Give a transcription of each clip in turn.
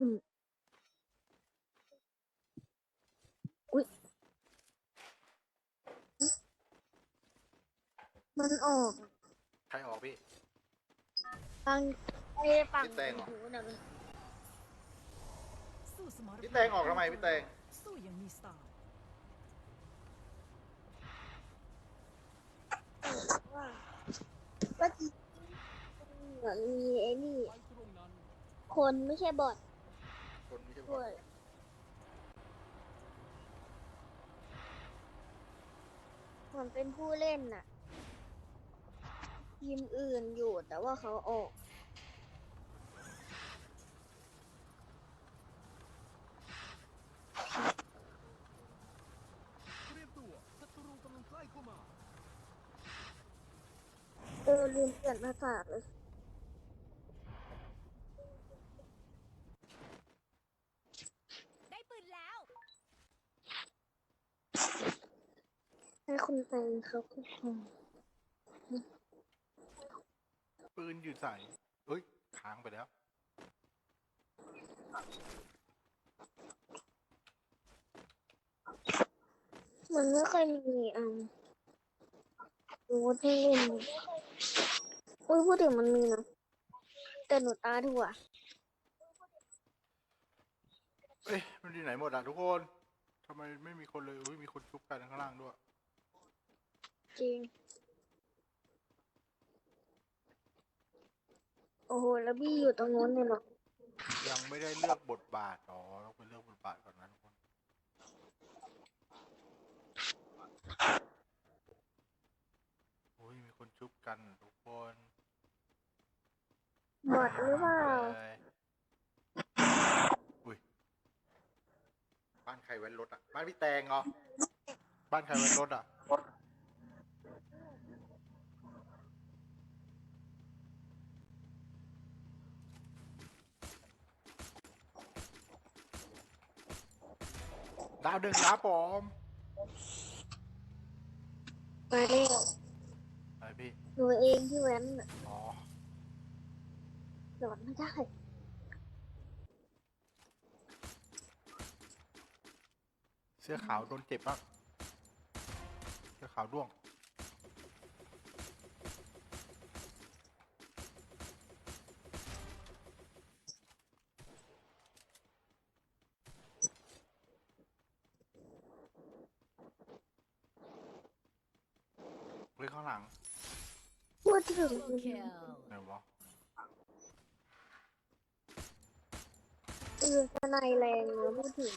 อืมอุ้ยมันออกใครออกพี่ ฟังไอ้ฝั่งพี่แตงเหรอ หูนะมันสู้สมรภูพี่แตงออกทำไมพี่แตงสู้อยังมีสไตล์ว่าก็จริงเหมือนมีไอ้นี่ คนไม่ใช่บอท คนไม่ใช่บด้อวยกเหมือนเป็นผู้เล่นน่ะ ทีมอื่นอยู่แต่ว่าเขาออก เตรียมตัวศัตรูกำลังใกล้เข้ามา เออลืมเปลี่ยนภาษาเลย ได้ปืนแล้ว ให้คุณแตงเขาก็พอปืนอยู่ใส่เอ้ยค้างไปแล้วมันไม่ค่อยมีอะรู้ที่เล่นอุ้ยพูดถึงมันมีนะแต่หนูตาถั่วเอ้ยมันอยู่ไหนหมดอะทุกคนทำไมไม่มีคนเลยอุ้ยมีคนชุบกันข้างล่างด้วย จริง โอ้โห แล้วบี้อยู่ตรงนู้นเลยเหรอ ยังไม่ได้เลือกบทบาท อ๋อ ต้องไปเลือกบทบาทก่อนนะทุกคนอุ้ย มีคนชุบกันทุกคนบอดหรือเปล่า เลยอุ้ย บ้านใครแว้นรถอะ บ้านพี่แตงเหรอ บ้านใครแว้นรถอะ ดาวดึงครับผมมาเร็วอะไรพี่ หนูเองที่แว้นน่ะอ๋อหลอนไม่ได้เสื้อขาวโดนเจ็บปะเสื้อขาวร่วง เฮ้ยข้างหลัง พูดถึง Double kill ไหนวะเออสนายแรงเนอะพูดถึง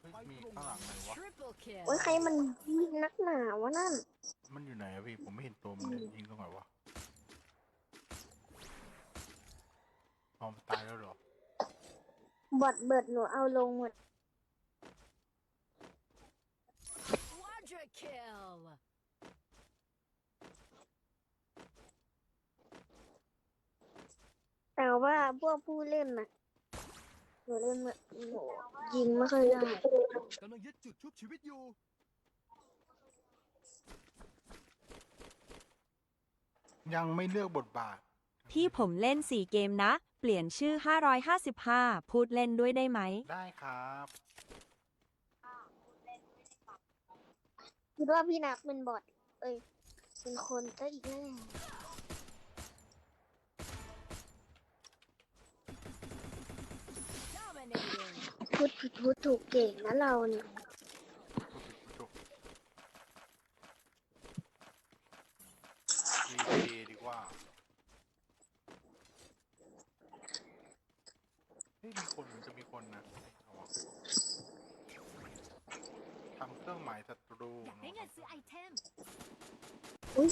เฮ้ยมีข้างหลังไหนวะ triple kill โอ้ยใครมันยิงนักหนาวะนั่น มันอยู่ไหนอะพี่ ผมไม่เห็นตัวมันเลยยิงตรงไหนวะออมนตายแล้วเหรอ บอดเบิดหนูเอาลงหมด quadra kill แต่ว่าพวกผู้เล่นน่ะหนูเล่นแบบหนูยิงไม่ค่อยได้กำลังยึดจุดชุบชีวิตอยู่ ยังไม่เลือกบทบาท พี่ผมเล่น 4 เกมนะ เปลี่ยนชื่อ 555 พูดเล่นด้วยได้ไหม ได้ครับ คิดว่าพี่นักเป็นบอทเอ้ยเป็นคนซะอีกแล้ว พูดผิดพูดถูกเก่งนะเราเนี่ยถูกดีดีดีกว่า เฮ้ยมีคนเหมือนจะมีคนนะระวังทำเครื่องหมายศัตรูอยากได้เงินซื้อไอเทม อุ้ย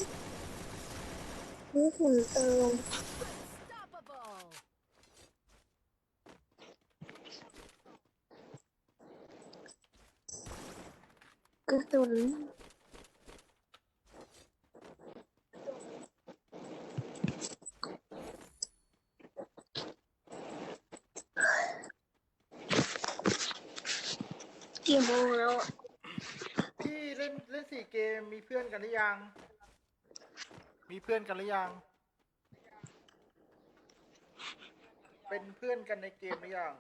นี่ขุนเติม กระสุนกี่โมงแล้วอะพี่เล่นเล่นสี่เกมมีเพื่อนกันหรือยัง มีเพื่อนกันหรือยัง เป็นเพื่อนกันในเกมหรือยัง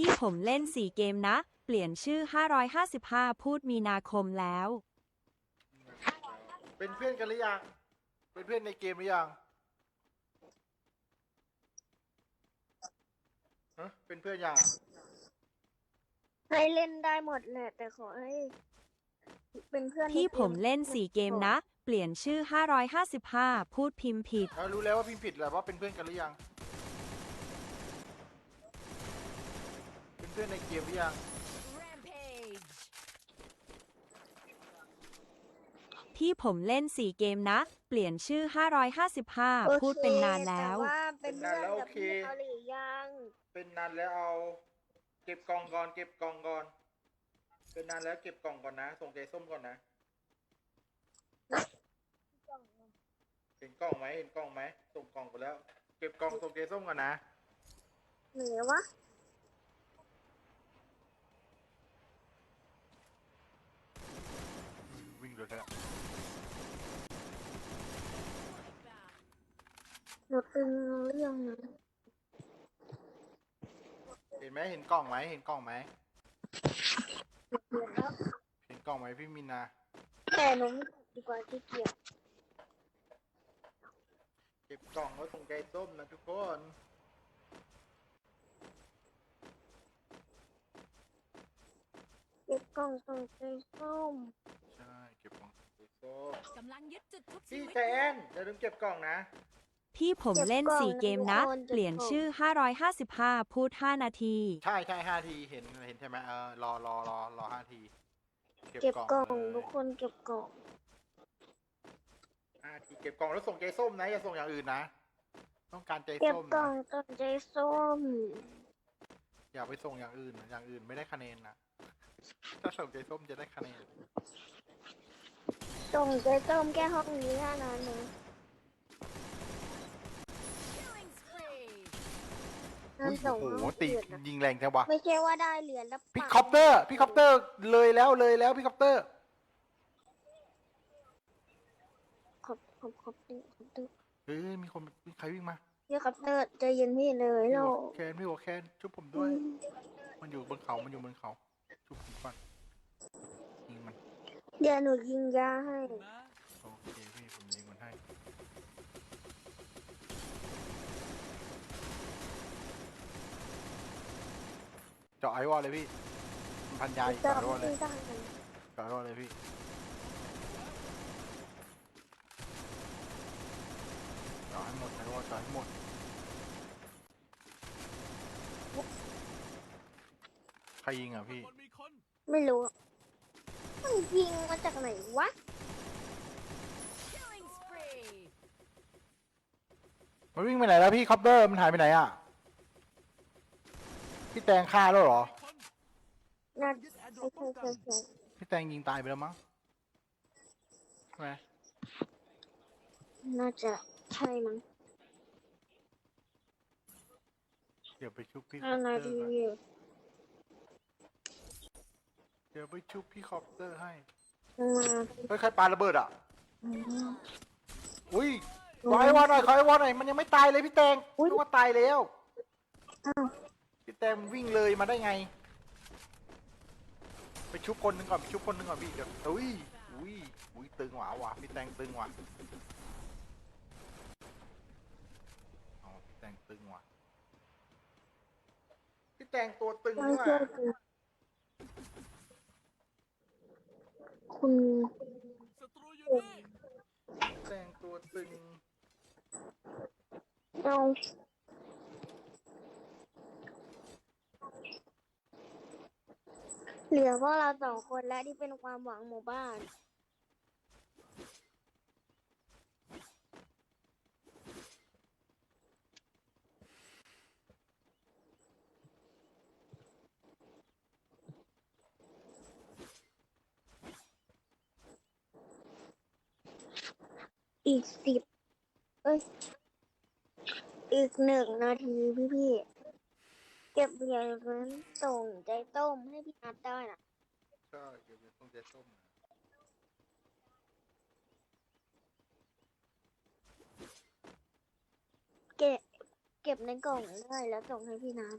พี่ผมเล่น 4 เกมนะ เปลี่ยนชื่อ 555 พูดมีนาคมแล้ว เป็นเพื่อนกันหรือยัง เป็นเพื่อนในเกมหรือยังฮะเป็นเพื่อนยังอะให้เล่นได้หมดแหละแต่ขอให้เป็นเพื่อนในพี่ผมกเล่น 4 เกมนะ เปลี่ยนชื่อ 555 พูดพิมพ์ผิด เรารู้แล้วว่าพิมพ์ผิดแหละว่าเป็นเพื่อนกันหรือยัง เป็นเพื่อนในเกมหรือยัง Rampage. พี่ผมเล่น 4 เกมนะ เปลี่ยนชื่อ โอ555คพูดเป็นนานแล้วแต่ว่าเป็นเพื่อนเป็นนานแล้วกับโอเคพี่เขาหรือยังเป็นนานแล้วเอา เก็บกล่องก่อน เก็บกล่องก่อน เป็นนานแล้วเก็บกล่องก่อนนะ ส่งใจส้มก่อนนะ เห็นกล่องไหมเห็นกล่องไหมส่งกล่องไปแล้ว เก็บกล่องส่งใจส้มก่อนนะ เหนือวะ วิ่งเลยแล้วหนูตึงเรื่องนะเห็นไหมเห็นกล่องไหมเห็นกล่องไหมเดี๋ยวแล้วเห็นกล่องไหมพี่มินนาแต่หนูไม่กดดีกว่าที่เกียจเก็บกล่องแล้วส่งใจส้มนะทุกคนเก็บกล่องส่งใจส้มใช่ เก็บกล่องส่งใจส้มกำลังยึดจุดทุกชีพี่วิตใจแอนอย่าลืมเก็บกล่องนะ พี่ผมเล่น 4 เกมนะ เปลี่ยนชื่อ 555 พูด 5 นาที ใช่ใช่ห้าทีเห็นเห็นใช่ไหมเออรอรอรอรอห้าทีเก็บกล่องเลยทุกคนเก็บกล่อง ห้าทีเก็บกล่องแล้วส่งใจส้มนะอย่าส่งอย่างอื่นนะต้องการใจเก็บส้มกล่นะองส่งใจส้ม อย่าไปส่งอย่างอื่นอย่างอื่นไม่ได้คะแนนนะถ้าส่งใจส้มจะได้คะแนน ส่งใจส้มแค่ห้องนี้เท่านั้นนะ Killing spree. ห้ามอุ้ยส่งโอ้โหห้องตีอื่นนะยิงแรงจังวะไม่ใช่ว่าได้เหรียญแล้วพี่ปาคอปเตอร์พี่คอปเตอร์เลยแล้วเลยแล้วพี่คอปเตอร์ขอบขอบขอบขอบขอบเฮ้ยมีคนมีใครวิ่งมาพี่ครับเตอร์ใจเย็นพี่เลยพี่โลหัวแคนพี่หัวแคนชุบผมด้วย มันอยู่บนเขา มันอยู่บนเขาชุบผมก่อนยิงมัน เดี๋ยวหนูยิงยาให้นะโอเคพี่ผมยิงมันให้เจาะไอวอลเลยพี่มันพันยาอีกจะเจาะไอวอลเลยไม่ได้เลยเจาะไอวอลเลยพี่เจาะให้หมดไอวอลเจาะให้หมดใครยิงอะพี่คนมีคนไม่รู้อะมัน ยิงมาจากไหนวะ Killing spree. มันวิ่งไปไหนแล้วพี่คอปเตอร์มันหายไปไหนอะ พี่แตงฆ่าแล้วเหรอคนน่ายึดแอร์ดรไม่อปป้ใช่องกัใช่นใช่พี่แตงยิงตายไปแล้วมั้งใช่ไหมน่าจะใช่มั้งเดี๋ยวไปชุบพี่คห้าอปเตอนาร์ทีก่อนอยู่เดี๋ยวไปชุบพี่คอปเตอร์ให้ห้านาทีเฮ้ยใครปาระเบิดอะอืมอุ้ยขอไอวอลหน่อยขอไอวอลหน่อยมันยังไม่ตายเลยพี่แตงอุ๊ยนึกว่าตายแล้วอ้าวพี่แตงมันวิ่งเลยมาได้ไง ไปชุบคนหนึ่งก่อนไปชุบคนหนึ่งก่อนพี่เดี๋ยวอุ้ยอุ้ยอุ้ยตึงหวาว่ะพี่แตงตึงว่ะอ๋อพี่แตงตึงว่ะพี่แตงตัวตึงไม่นี่หใช่ว่ะคือ คุณศัตรูอยู่นี่งตัวตึงเอาเหลือพวกเราสองคนและที่เป็นความหวังหมู่บ้าน อีกสิบเอ้ยอีกหนึ่งนาทีพี่พี่เก็บเหรียญนั้นส่งใจต้มให้พี่นัดได้นะก็เดี๋ยวจะต้องจต้มเก็บเก็บในกล่องได้แล้วส่งให้พี่นัด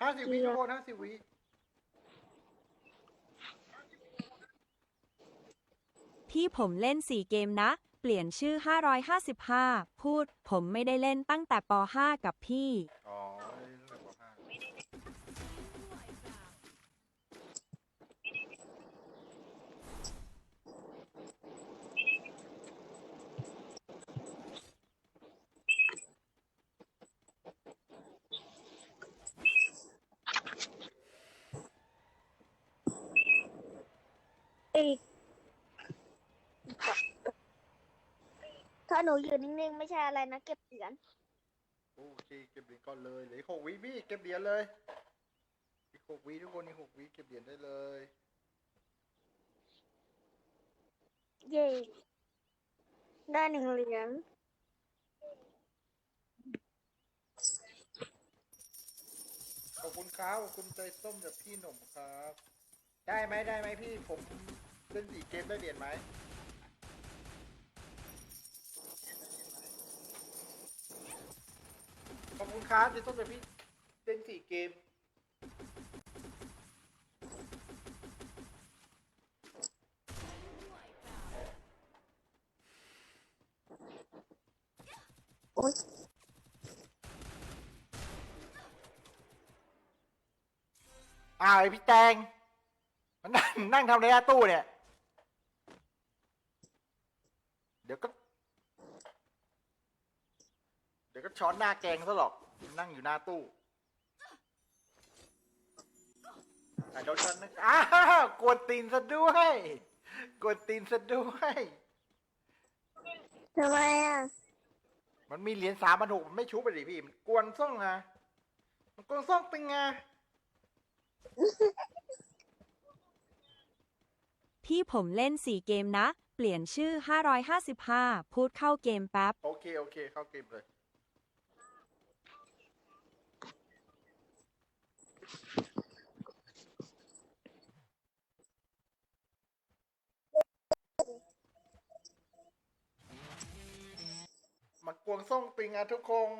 ห้าสิบวิทุกคห้าสิบวิ พี่ผมเล่น 4 เกมนะ เปลี่ยนชื่อ 555 พูด ผมไม่ได้เล่นตั้งแต่ป .5 กับพี่ อ๋อเล่นตั้งแต่ปห้า เอ้ย ถ้าหนูยืนนิ่งๆ ไม่ใช่อะไรนะ เก็บเหรียญโอเคเก็บเหรียญก่อนเลยเหลืออีกหกวิพี่เก็บเหรียญเลยอีกหกวิทุกคนอีกหกวิเก็บเหรียญได้เลยเย่ได้หนึ่งเหรียญขอบคุณครับขอบคุณใจส้มจากพี่หนุ่มครับ ได้ไหมได้ไหมพี่ผมเล่นสี่เกมได้เหรียญไหม ขอบคุณครับใจส้มจากพี่เล่นสี่เกม โอ๊ยอ้าวไอพี่แตงมันนั่งนั่งทำอะไรหน้าตู้เนี่ย เดี๋ยวก็ เดี๋ยวก็ช้อนหน้าแกงซะหรอก นั่งอยู่หน้าตู้อะเดี๋ยวฉันนึกอ้าวกวนตีนซะด้วยกวนตีนซะด้วย ทำไมอะมันมีเหรียญสามพันหกมันไม่ชุบไปดิพี่ มันกวนซ่องไงมันกวนซ่องตึงไงพี่ผมเล่น 4 เกมนะ เปลี่ยนชื่อ 555 พูดเข้าเกมแป๊บ โอเค โอเค เข้าเกมเลย มากวงส่งปิงอะทุกคน